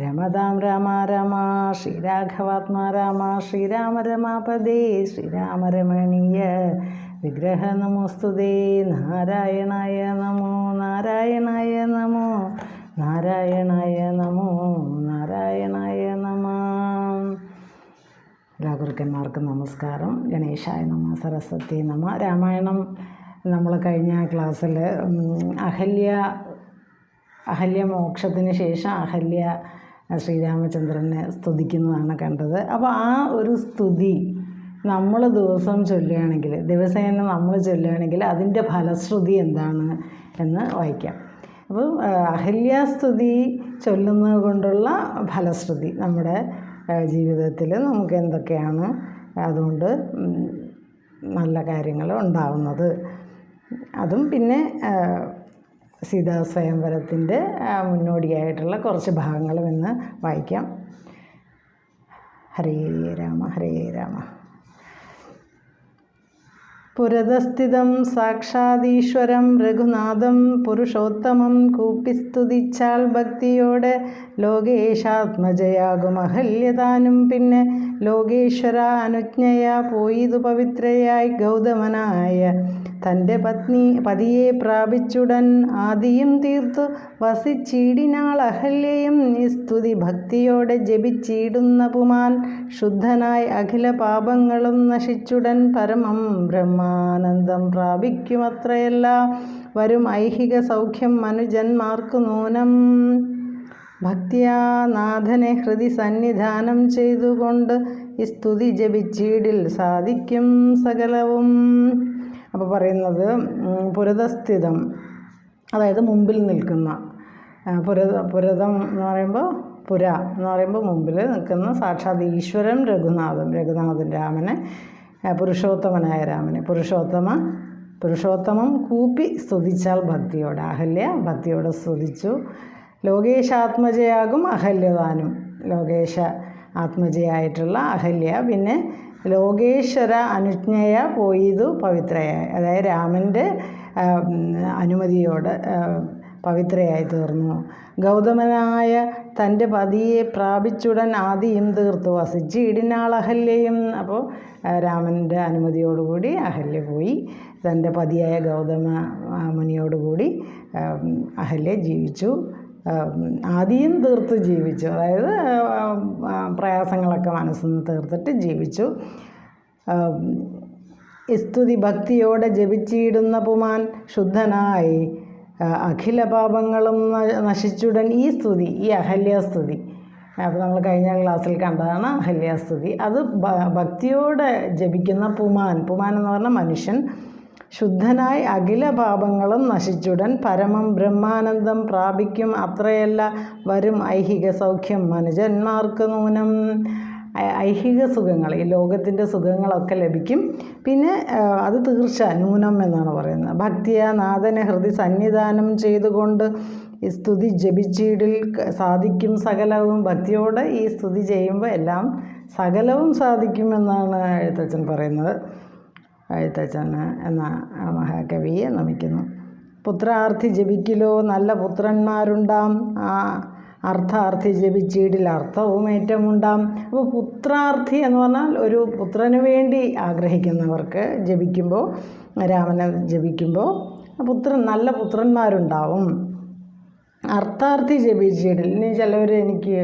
രമതാം രാമ രാമ ശ്രീരാഘവാത്മാ രാമ ശ്രീരാമ രമാപദേ ശ്രീരാമ രമണീയ വിഗ്രഹ നമോസ്തുതേ നാരായണായ നമോ നാരായണായ നമോ നാരായണായ നമോ നാരായണായ നമ. എല്ലാ ഗുരുക്കന്മാർക്കും നമസ്കാരം. ഗണേശായ നമ സരസ്വതി നമ രാമായണം നമ്മൾ കഴിഞ്ഞ ക്ലാസ്സിൽ അഹല്യ അഹല്യ മോക്ഷത്തിന് ശേഷം അഹല്യ ശ്രീരാമചന്ദ്രനെ സ്തുതിക്കുന്നതാണ് കണ്ടത്. അപ്പോൾ ആ ഒരു സ്തുതി നമ്മൾ ദിവസം ചൊല്ലുകയാണെങ്കിൽ ദിവസേന നമ്മൾ ചൊല്ലുകയാണെങ്കിൽ അതിന്റെ ഫലശ്രുതി എന്താണ് എന്ന് വായിക്കാം. അപ്പം അഹല്യാസ്തുതി ചൊല്ലുന്നത് കൊണ്ടുള്ള ഫലശ്രുതി നമ്മുടെ ജീവിതത്തിൽ നമുക്ക് എന്തൊക്കെയാണ് അതുകൊണ്ട് നല്ല കാര്യങ്ങൾ ഉണ്ടാവുന്നത്. അതും പിന്നെ സീതാ സ്വയംവരത്തിന്റെ മുന്നോടിയായിട്ടുള്ള കുറച്ച് ഭാഗങ്ങളും ഇന്ന് വായിക്കാം. ഹരേ രാമ ഹരേ രാമ. പുരതസ്ഥിതം സാക്ഷാദീശ്വരം രഘുനാഥം പുരുഷോത്തമം കൂപ്പിസ്തുതിച്ചാൽ ഭക്തിയോടെ ലോകേശാത്മജയാകും അഹല്യതാനും പിന്നെ ലോകേശ്വര അനുജ്ഞയ പോയിതു പവിത്രയായി ഗൗതമനായ തന്റെ പത്നി പതിയെ പ്രാപിച്ചുടൻ ആദിയും തീർത്തു വസിച്ചീടിനാൾ അഹല്യയും നിസ്തുതി സ്തുതി ഭക്തിയോടെ ജപിച്ചിടുന്ന പുമാൻ ശുദ്ധനായി അഖില പാപങ്ങളും നശിച്ചുടൻ പരമം ബ്രഹ്മാനന്ദം പ്രാപിക്കുമത്രയല്ല. വരും ഐഹിക സൗഖ്യം മനുജന്മാർക്കു നൂനം. ഭക്തിയാ നാഥനെ ഹൃദി സന്നിധാനം ചെയ്തുകൊണ്ട് ഈ സ്തുതി ജപിച്ചീടിൽ സാധിക്കും സകലവും. അപ്പോൾ പറയുന്നത് പുരതസ്ഥിതം അതായത് മുമ്പിൽ നിൽക്കുന്ന പുരത പുരതം എന്ന് പറയുമ്പോൾ പുര എന്ന് പറയുമ്പോൾ മുമ്പിൽ നിൽക്കുന്ന സാക്ഷാത് ഈശ്വരൻ രഘുനാഥൻ രഘുനാഥൻ രാമനെ പുരുഷോത്തമനായ രാമനെ. പുരുഷോത്തമ പുരുഷോത്തമം കൂപ്പി സ്തുതിച്ചാൽ ഭക്തിയോടെ അഹല്യ ഭക്തിയോടെ സ്തുതിച്ചു. ലോകേശാത്മജയാകും അഹല്യദാനും ലോകേശ ആത്മജയായിട്ടുള്ള അഹല്യ. പിന്നെ ലോകേശ്വര അനുജ്ഞയ പോയിതു പവിത്രയായി അതായത് രാമന്റെ അനുമതിയോട് പവിത്രയായി തീർന്നു. ഗൗതമനായ തന്റെ പതിയെ പ്രാപിച്ചുടൻ ആദിയും തീർത്തു. വസിച്ചിടിനാൾ അഹല്യയും. അപ്പോൾ രാമന്റെ അനുമതിയോടുകൂടി അഹല്യ പോയി. തന്റെ പതിയായ ഗൗതമ മുനിയോടുകൂടി അഹല്യ ജീവിച്ചു. ആദ്യം തീർത്ത് ജീവിച്ചു. അതായത് പ്രയാസങ്ങളൊക്കെ മനസ്സിൽ നിന്ന് തീർത്തിട്ട് ജീവിച്ചു. സ്തുതി ഭക്തിയോടെ ജപിച്ചിടുന്ന പുമാൻ ശുദ്ധനായി. അഖില പാപങ്ങളും നശിച്ചുടൻ ഈ സ്തുതി ഈ അഹല്യാസ്തുതി അപ്പോൾ നമ്മൾ കഴിഞ്ഞ ക്ലാസ്സിൽ കണ്ടതാണ് അഹല്യാസ്തുതി അത് ഭക്തിയോടെ ജപിക്കുന്ന പുമാൻ. പുമാൻ എന്ന് പറഞ്ഞാൽ മനുഷ്യൻ. ശുദ്ധനായി അഖില പാപങ്ങളും നശിച്ചുടൻ പരമം ബ്രഹ്മാനന്ദം പ്രാപിക്കും. അത്രയല്ല വരും ഐഹിക സൗഖ്യം മനുജന്മാർക്ക് നൂനം. ഐഹിക സുഖങ്ങൾ ഈ ലോകത്തിന്റെ സുഖങ്ങളൊക്കെ ലഭിക്കും. പിന്നെ അത് തീർച്ച ന്യൂനം എന്നാണ് പറയുന്നത്. ഭക്തിയ നാഥനെ ഹൃദി സന്നിധാനം ചെയ്തുകൊണ്ട് ഈ സ്തുതി ജപിച്ചീടിൽ സാധിക്കും സകലവും. ഭക്തിയോടെ ഈ സ്തുതി ചെയ്യുമ്പോൾ എല്ലാം സകലവും സാധിക്കുമെന്നാണ് എഴുത്തച്ഛൻ പറയുന്നത്. എഴുത്തച്ഛന് എന്ന മഹാകവിയെ നമിക്കുന്നു. പുത്രാർത്ഥി ജപിക്കലോ നല്ല പുത്രന്മാരുണ്ടാം. ആ അർത്ഥാർത്ഥി ജപിച്ചീടിൽ അർത്ഥവും ഏറ്റമുണ്ടാം അപ്പോൾ പുത്രാർത്ഥി എന്ന് പറഞ്ഞാൽ ഒരു പുത്രന് വേണ്ടി ആഗ്രഹിക്കുന്നവർക്ക് ജപിക്കുമ്പോൾ രാമനെ ജപിക്കുമ്പോൾ പുത്രൻ നല്ല പുത്രന്മാരുണ്ടാവും. അർത്ഥാർത്ഥി ജപിച്ചീടിൽ ഇനി ചിലവർ എനിക്ക്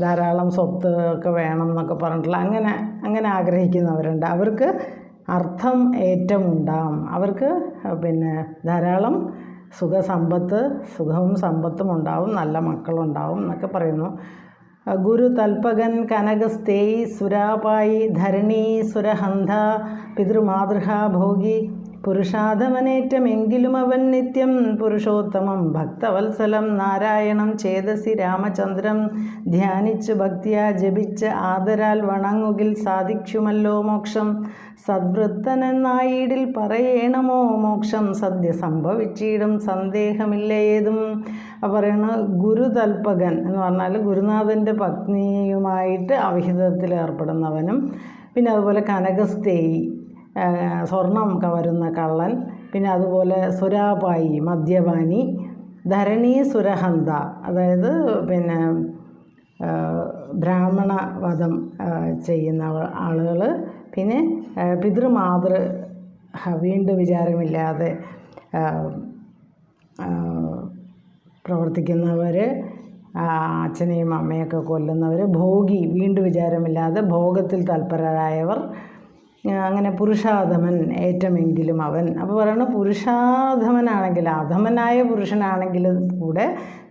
ധാരാളം സ്വത്ത് ഒക്കെ വേണം എന്നൊക്കെ പറഞ്ഞിട്ടുള്ള അങ്ങനെ അങ്ങനെ ആഗ്രഹിക്കുന്നവരുണ്ട്. അവർക്ക് അർത്ഥം ഏറ്റമുണ്ടാവും അവർക്ക് പിന്നെ ധാരാളം സുഖസമ്പത്ത് സുഖവും സമ്പത്തും ഉണ്ടാവും നല്ല മക്കളുണ്ടാവും എന്നൊക്കെ പറയുന്നു. ഗുരു തൽപകൻ കനകസ്തേയ് സുരാപായി ധരണി സുരഹന്ധ പിതൃമാതൃഹ ഭോഗി പുരുഷാധമനേറ്റമെങ്കിലും അവൻ നിത്യം പുരുഷോത്തമം. ഭക്തവത്സലം നാരായണം ചേതസി രാമചന്ദ്രം ധ്യാനിച്ചു ഭക്തിയാ ജപിച്ച് ആദരാൽ വണങ്ങുകിൽ സാധിക്കുമല്ലോ മോക്ഷം. സദ്വൃത്തനെന്നായിടിൽ പറയണമോ മോക്ഷം? സദ്യ സംഭവിച്ചിടും സന്ദേഹമില്ല ഏതും. പറയണ ഗുരുതൽപകൻ എന്ന് പറഞ്ഞാൽ ഗുരുനാഥന്റെ പത്നിയുമായിട്ട് അവിഹിതത്തിൽ ഏർപ്പെടുന്നവനും പിന്നെ അതുപോലെ കനകസ്ഥേയി സ്വർണം കവരുന്ന കള്ളൻ പിന്നെ അതുപോലെ സുരാപായി മദ്യപാനി ധരണി സുരഹന്ത അതായത് പിന്നെ ബ്രാഹ്മണ വധം ചെയ്യുന്ന ആളുകൾ പിന്നെ പിതൃമാതൃ വീണ്ടും വിചാരമില്ലാതെ പ്രവർത്തിക്കുന്നവർ അച്ഛനെയും അമ്മയൊക്കെ കൊല്ലുന്നവർ ഭോഗി വീണ്ടും വിചാരമില്ലാതെ ഭോഗത്തിൽ തൽപരരായവർ അങ്ങനെ പുരുഷാധമൻ ഏറ്റമെങ്കിലും അവൻ. അപ്പോൾ പറയണ പുരുഷാധമനാണെങ്കിൽ അധമനായ പുരുഷനാണെങ്കിലും കൂടെ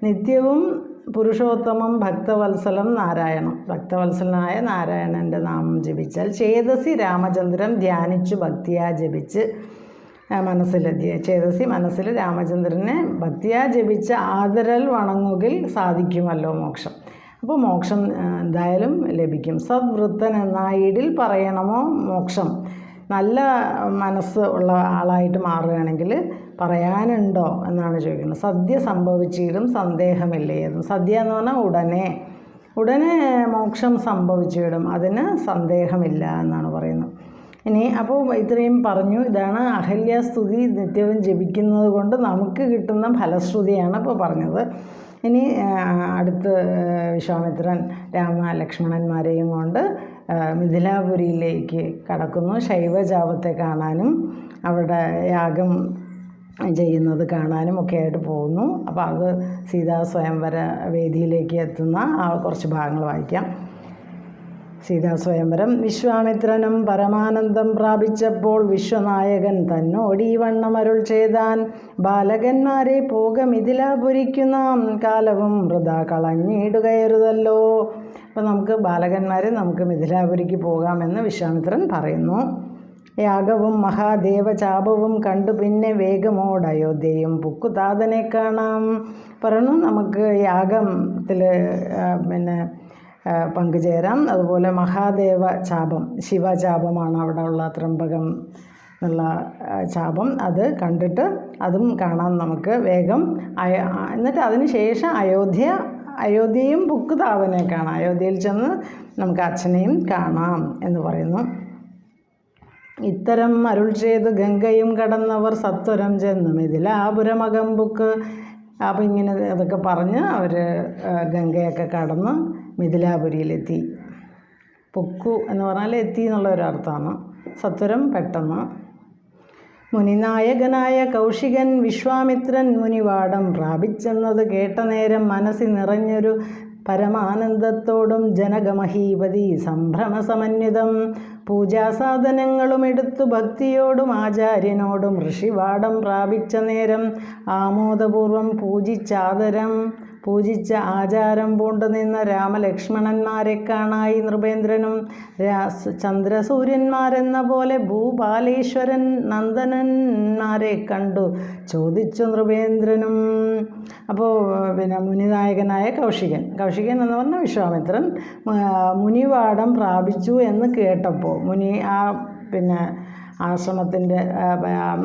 നിത്യവും പുരുഷോത്തമം ഭക്തവത്സലം നാരായണം. ഭക്തവത്സലനായ നാരായണന്റെ നാമം ജപിച്ചാൽ ചേതസി രാമചന്ദ്രൻ ധ്യാനിച്ചു ഭക്തിയാ ജപിച്ച് മനസ്സിൽ ചേതസി മനസ്സിൽ രാമചന്ദ്രനെ ഭക്തിയാ ജപിച്ച് ആദരൽ വണങ്ങുകിൽ സാധിക്കുമല്ലോ മോക്ഷം. അപ്പോൾ മോക്ഷം എന്തായാലും ലഭിക്കും. സദ്വൃത്തൻ എന്നായിടിൽ പറയണമോ? മോക്ഷം. നല്ല മനസ്സ് ഉള്ള ആളായിട്ട് മാറുകയാണെങ്കിൽ പറയാനുണ്ടോ എന്നാണ് ചോദിക്കുന്നത്. സദ്യ സംഭവിച്ചിടും സന്ദേഹമില്ലേതും സദ്യ എന്ന് പറഞ്ഞാൽ ഉടനെ. ഉടനെ മോക്ഷം സംഭവിച്ചിടും അതിന് സന്ദേഹമില്ല എന്നാണ് പറയുന്നത്. ഇനി അപ്പോൾ ഇത്രയും പറഞ്ഞു. ഇതാണ് അഹല്യാസ്തുതി നിത്യവും ജപിക്കുന്നത് കൊണ്ട് നമുക്ക് കിട്ടുന്ന ഫലശ്രുതിയാണ് ഇപ്പോൾ പറഞ്ഞത്. ഇനി അടുത്ത് വിശ്വാമിത്രൻ രാമ ലക്ഷ്മണന്മാരെയും കൊണ്ട് മിഥിലാപുരിയിലേക്ക് കടക്കുന്നു. ശൈവജാപത്തെ കാണാനും അവിടെ യാഗം ചെയ്യുന്നത് കാണാനും ഒക്കെ ആയിട്ട് പോകുന്നു. അപ്പോൾ അത് സീതാ സ്വയംവര വേദിയിലേക്ക് എത്തുന്ന ആ കുറച്ച് ഭാഗങ്ങൾ വായിക്കാം. സീതാ സ്വയംവരം. വിശ്വാമിത്രനും പരമാനന്ദം പ്രാപിച്ചപ്പോൾ വിശ്വനായകൻ തന്നോടീ വണ്ണമരുൾ ചെയ്താൻ. ബാലകന്മാരെ പോകമിതിലാപുരിക്കുന്ന കാലവും വൃതാ കളഞ്ഞിടുകയരുതല്ലോ. അപ്പം നമുക്ക് ബാലകന്മാരെ നമുക്ക് മിഥിലാപുരിക്ക് പോകാമെന്ന് വിശ്വാമിത്രൻ പറയുന്നു. യാഗവും മഹാദേവചാപവും കണ്ടു പിന്നെ വേഗമോട് അയോധ്യയും പുക്കുതാതനെ കാണാം. പറഞ്ഞു നമുക്ക് യാഗത്തിൽ പിന്നെ പങ്കുചേരാം. അതുപോലെ മഹാദേവ ചാപം ശിവചാപമാണ് അവിടെ ഉള്ള ത്രംബകം എന്നുള്ള ചാപം. അത് കണ്ടിട്ട് അതും കാണാം നമുക്ക് വേഗം. എന്നിട്ട് അതിന് ശേഷം അയോധ്യ അയോധ്യയും പുക്കുതാതനെ കാണാം. അയോധ്യയിൽ ചെന്ന് നമുക്ക് അച്ഛനെയും കാണാം എന്ന് പറയുന്നു. ഇത്തരം അരുൾ ചെയ്ത് ഗംഗയും കടന്നവർ സത്വരം ചെന്നു. ബുക്ക് അപ്പം ഇങ്ങനെ അതൊക്കെ പറഞ്ഞ് അവർ ഗംഗയൊക്കെ കടന്ന് മിഥിലാപുരിയിലെത്തി. പൊക്കു എന്ന് പറഞ്ഞാൽ എത്തി എന്നുള്ള ഒരു അർത്ഥമാണ് സത്വരം പെട്ടെന്ന്. മുനിനായകനായ കൗശികൻ വിശ്വാമിത്രൻ മുനിവാടം പ്രാപിച്ചെന്നത് കേട്ട നേരം മനസ്സിൽ നിറഞ്ഞൊരു പരമാനന്ദത്തോടും ജനകമഹീപതി സംഭ്രമസമന്വിതം. പൂജാസാധനങ്ങളും എടുത്തു ഭക്തിയോടും ആചാര്യനോടും ഋഷിവാടം പ്രാപിച്ച നേരം ആമോദപൂർവം പൂജിച്ചാദരം പൂജിച്ച ആചാരം പൂണ്ടു നിന്ന രാമലക്ഷ്മണന്മാരെ കാണായി നൃപേന്ദ്രനും രാസ് ചന്ദ്രസൂര്യന്മാരെന്ന പോലെ ഭൂപാലേശ്വരൻ നന്ദനന്മാരെ കണ്ടു. ചോദിച്ചു നൃപേന്ദ്രനും. അപ്പോൾ പിന്നെ മുനിനായകനായ കൗശികൻ. കൗശികൻ എന്ന് പറഞ്ഞാൽ വിശ്വാമിത്രൻ മുനിവാടം പ്രാപിച്ചു എന്ന് കേട്ടപ്പോൾ മുനി ആ പിന്നെ ആശ്രമത്തിന്റെ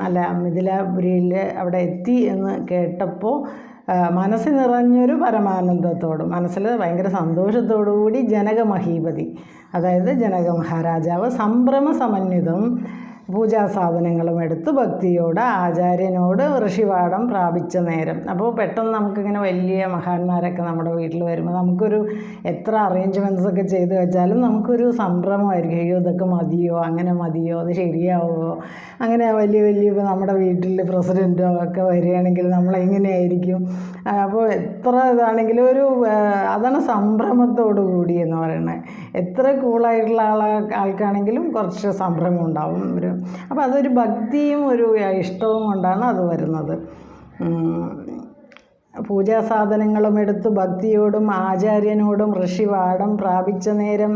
അല്ല മിഥിലാപുരിയിൽ അവിടെ എത്തി എന്ന് കേട്ടപ്പോൾ മനസ്സ് നിറഞ്ഞൊരു പരമാനന്ദത്തോടും മനസ്സിൽ ഭയങ്കര സന്തോഷത്തോടു കൂടി ജനകമഹീപതി. അതായത് ജനക മഹാരാജാവ് സംഭ്രമ സമന്വിതം പൂജാ സാധനങ്ങളും എടുത്ത് ഭക്തിയോട് ആചാര്യനോട് ഋഷിവാടം പ്രാപിച്ച നേരം. അപ്പോൾ പെട്ടെന്ന് നമുക്കിങ്ങനെ വലിയ മഹാന്മാരൊക്കെ നമ്മുടെ വീട്ടിൽ വരുമ്പോൾ നമുക്കൊരു എത്ര അറേഞ്ച്മെന്റ്സ് ഒക്കെ ചെയ്തു വെച്ചാലും നമുക്കൊരു സംഭ്രമമായിരിക്കും. അയ്യോ ഇതൊക്കെ മതിയോ? അങ്ങനെ മതിയോ? അത് ശരിയാവുമോ? അങ്ങനെ വലിയ വലിയ ഇപ്പോൾ നമ്മുടെ വീട്ടിൽ പ്രസിഡന്റോ ഒക്കെ വരികയാണെങ്കിൽ നമ്മളെങ്ങനെയായിരിക്കും അപ്പോൾ എത്ര ഇതാണെങ്കിലും ഒരു അതാണ് സംഭ്രമത്തോടു കൂടി എന്ന് പറയുന്നത്. എത്ര കൂളായിട്ടുള്ള ആളാ ആൾക്കാണെങ്കിലും കുറച്ച് സംഭ്രമം ഉണ്ടാവും. ഒരു അപ്പോൾ അതൊരു ഭക്തിയും ഒരു ഇഷ്ടവും കൊണ്ടാണ് അത് വരുന്നത്. പൂജാ സാധനങ്ങളും എടുത്ത് ഭക്തിയോടും ആചാര്യനോടും ഋഷിവാടം പ്രാപിച്ച നേരം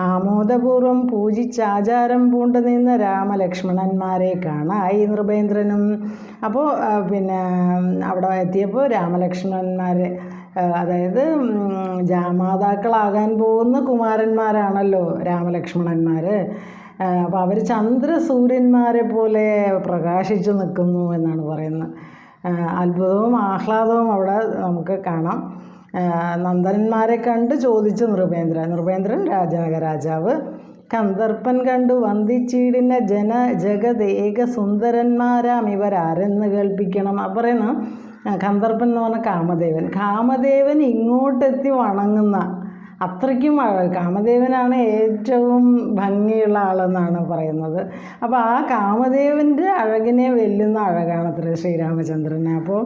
ആമോദപൂർവം പൂജിച്ച് ആചാരം പൂണ്ടു നിന്ന രാമലക്ഷ്മണന്മാരെ കാണായി നൃപേന്ദ്രനും അപ്പോൾ പിന്നെ അവിടെ എത്തിയപ്പോൾ രാമലക്ഷ്മണന്മാരെ അതായത് ജാമാതാക്കളാകാൻ പോകുന്ന കുമാരന്മാരാണല്ലോ രാമലക്ഷ്മണന്മാർ അപ്പോൾ അവർ ചന്ദ്രസൂര്യന്മാരെ പോലെ പ്രകാശിച്ചു നിൽക്കുന്നു എന്നാണ് പറയുന്നത്. അത്ഭുതവും ആഹ്ലാദവും അവിടെ നമുക്ക് കാണാം. നന്ദനന്മാരെ കണ്ട് ചോദിച്ചു നൃപേന്ദ്രൻ. നൃപേന്ദ്രൻ രാജനക രാജാവ് കന്ദർപ്പൻ കണ്ടു വന്ദിച്ചീടിന ജന ജഗതേക സുന്ദരന്മാരാം ഇവരാരെന്ന് കേൾപ്പിക്കണം. പറയണം ആ, കന്ദർപ്പൻ എന്ന് പറഞ്ഞ കാമദേവൻ. കാമദേവൻ ഇങ്ങോട്ടെത്തി വണങ്ങുന്ന അത്രയ്ക്കും കാമദേവനാണ് ഏറ്റവും ഭംഗിയുള്ള ആളെന്നാണ് പറയുന്നത്. അപ്പോൾ ആ കാമദേവന്റെ അഴകിനെ വെല്ലുന്ന അഴകാണ് അത്ര ശ്രീരാമചന്ദ്രന് അപ്പോൾ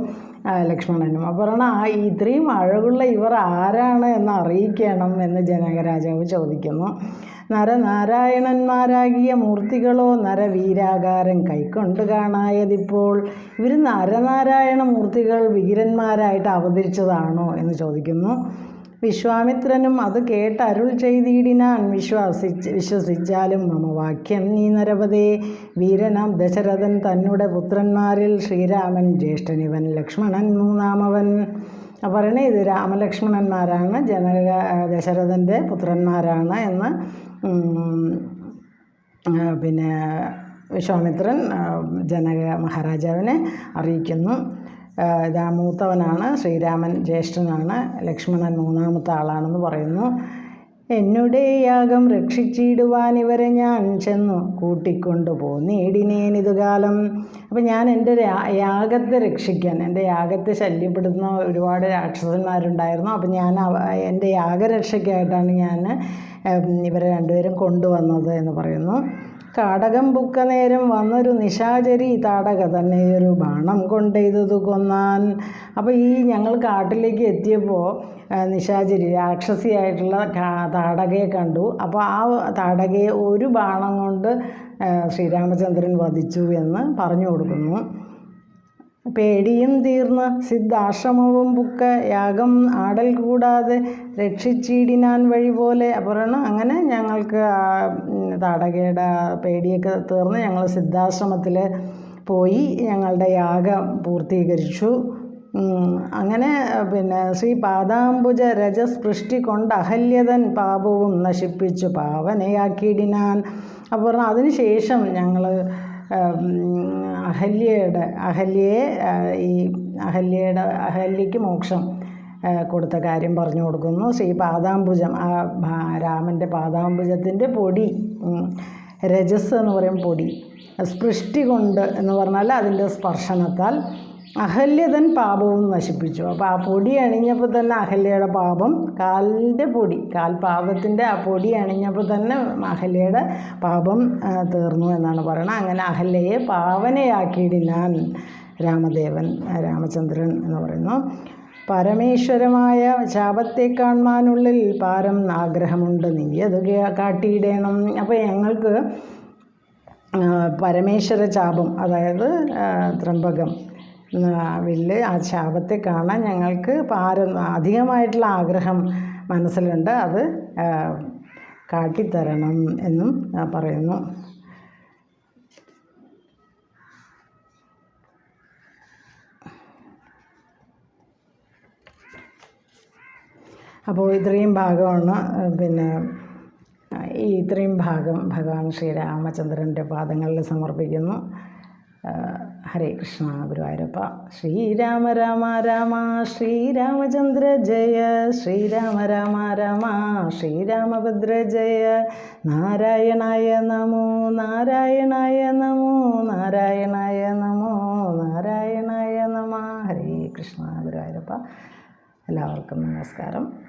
ലക്ഷ്മണനും. അപ്പോൾ പറയണം ആ ഇത്രയും അഴകുള്ള ഇവർ ആരാണ് എന്ന് അറിയിക്കണം എന്ന് ജനകരാജാവ് ചോദിക്കുന്നു. നരനാരായണന്മാരാകിയ മൂർത്തികളോ നരവീരാകാരം കൈക്കൊണ്ട് കാണായതിപ്പോൾ ഇവർ നരനാരായണ മൂർത്തികൾ വീരന്മാരായിട്ട് അവതരിച്ചതാണോ എന്ന് ചോദിക്കുന്നു. വിശ്വാമിത്രനും അത് കേട്ട് അരുൾ ചെയ്തിടിനാൻ വിശ്വാസിച്ച് വിശ്വസിച്ചാലും മമ വാക്യം നീ നരപതേ. വീരനാം ദശരഥൻ തന്നുടെ പുത്രന്മാരിൽ ശ്രീരാമൻ ജ്യേഷ്ഠനിവൻ ലക്ഷ്മണൻ മൂന്നാമവൻ. പറയണേ ഇത് രാമലക്ഷ്മണന്മാരാണ്. ജനക ദശരഥന്റെ പുത്രന്മാരാണ് എന്ന് പിന്നെ വിശ്വാമിത്രൻ ജനക മഹാരാജാവിനെ അറിയിക്കുന്നു. ഇതാ മൂത്തവനാണ് ശ്രീരാമൻ ജ്യേഷ്ഠനാണ് ലക്ഷ്മണൻ മൂന്നാമത്തെ ആളാണെന്ന് പറയുന്നു. എന്നുടെ യാഗം രക്ഷിച്ചിടുവാൻ ഇവരെ ഞാൻ ചെന്നു കൂട്ടിക്കൊണ്ടു പോന്നേടിനേനിതുകാലം അപ്പം ഞാൻ എന്റെ യാഗത്തെ രക്ഷിക്കാൻ എന്റെ യാഗത്തെ ശല്യപ്പെടുത്തുന്ന ഒരുപാട് രാക്ഷസന്മാരുണ്ടായിരുന്നു. അപ്പം ഞാൻ എന്റെ യാഗരക്ഷയ്ക്കായിട്ടാണ് ഞാൻ ഇവരെ രണ്ടുപേരും കൊണ്ടുവന്നത് എന്ന് പറയുന്നു. കാടകം പുക്ക നേരം വന്നൊരു നിശാചരി താടക തന്നെ ഒരു ബാണം കൊണ്ടെയ്തതു കൊന്നാൻ. അപ്പോൾ ഈ ഞങ്ങൾ കാട്ടിലേക്ക് എത്തിയപ്പോൾ നിശാചരി രാക്ഷസിയായിട്ടുള്ള താടകയെ കണ്ടു. അപ്പോൾ ആ താടകയെ ഒരു ബാണം കൊണ്ട് ശ്രീരാമചന്ദ്രൻ വധിച്ചു എന്ന് പറഞ്ഞു കൊടുക്കുന്നു. പേടിയും തീർന്ന് സിദ്ധാശ്രമവും പുക്ക യാഗം ആടൽ കൂടാതെ രക്ഷിച്ചിടിനാൻ വഴി പോലെ പറയണം അങ്ങനെ ഞങ്ങൾക്ക് താടകയുടെ പേടിയൊക്കെ തീർന്ന് ഞങ്ങൾ സിദ്ധാശ്രമത്തിൽ പോയി ഞങ്ങളുടെ യാഗം പൂർത്തീകരിച്ചു. അങ്ങനെ പിന്നെ ശ്രീ പാദാംബുജ രജസ്പൃഷ്ടി കൊണ്ട് അഹല്യതൻ പാപവും നശിപ്പിച്ചു. പാവനയാക്കിയിടിനാൻ അപ്പോൾ അതിനുശേഷം അതിന് ശേഷം ഞങ്ങൾ അഹല്യയുടെ അഹല്യയെ ഈ അഹല്യയുടെ അഹല്യയ്ക്ക് മോക്ഷം കൊടുത്ത കാര്യം പറഞ്ഞു കൊടുക്കുന്നു. ശ്രീ പാദാംബുജം ആ രാമന്റെ പാദാംബുജത്തിന്റെ പൊടി രജസ് എന്ന് പറയും പൊടി സ്പൃഷ്ടി കൊണ്ട് എന്ന് പറഞ്ഞാൽ അതിന്റെ സ്പർശനത്താൽ അഹല്യതൻ പാപവും നശിപ്പിച്ചു. അപ്പോൾ ആ പൊടി അണിഞ്ഞപ്പോൾ തന്നെ അഹല്യയുടെ പാപം കാലിന്റെ പൊടി കാൽപാദത്തിന്റെ ആ പൊടി അണിഞ്ഞപ്പോൾ തന്നെ അഹല്യയുടെ പാപം തീർന്നു എന്നാണ് പറയുന്നത് അങ്ങനെ അഹല്യയെ പാവനയാക്കിയിടിനാൻ രാമദേവൻ രാമചന്ദ്രൻ എന്ന് പറയുന്നു. പരമേശ്വരമായ ശാപത്തെ കാണുവാനുള്ളിൽ പാരം ആഗ്രഹമുണ്ട്. നീ അത് കാട്ടിയിടണം. അപ്പോൾ ഞങ്ങൾക്ക് പരമേശ്വര ചാപം അതായത് ത്രംബകം വില്ല് ആ ശാപത്തെ കാണാൻ ഞങ്ങൾക്ക് പാരം അധികമായിട്ടുള്ള ആഗ്രഹം മനസ്സിലുണ്ട്. അത് കാട്ടിത്തരണം എന്നും പറയുന്നു. അപ്പോൾ ഇത്രയും ഭാഗമാണ് പിന്നെ ഈ ഇത്രയും ഭാഗം ഭഗവാൻ ശ്രീരാമചന്ദ്രന്റെ പാദങ്ങളിൽ സമർപ്പിക്കുന്നു. ഹരേ കൃഷ്ണ ഗുരുവായൂരപ്പ. ശ്രീരാമ രാമ രാമ ശ്രീരാമചന്ദ്ര ജയ. ശ്രീരാമ രാമ രാമ ശ്രീരാമഭദ്ര ജയ. നാരായണായ നമോ നാരായണായ നമോ നാരായണായ നമോ നാരായണായ നമ. ഹരേ കൃഷ്ണ ഗുരുവായൂരപ്പ. എല്ലാവർക്കും നമസ്കാരം.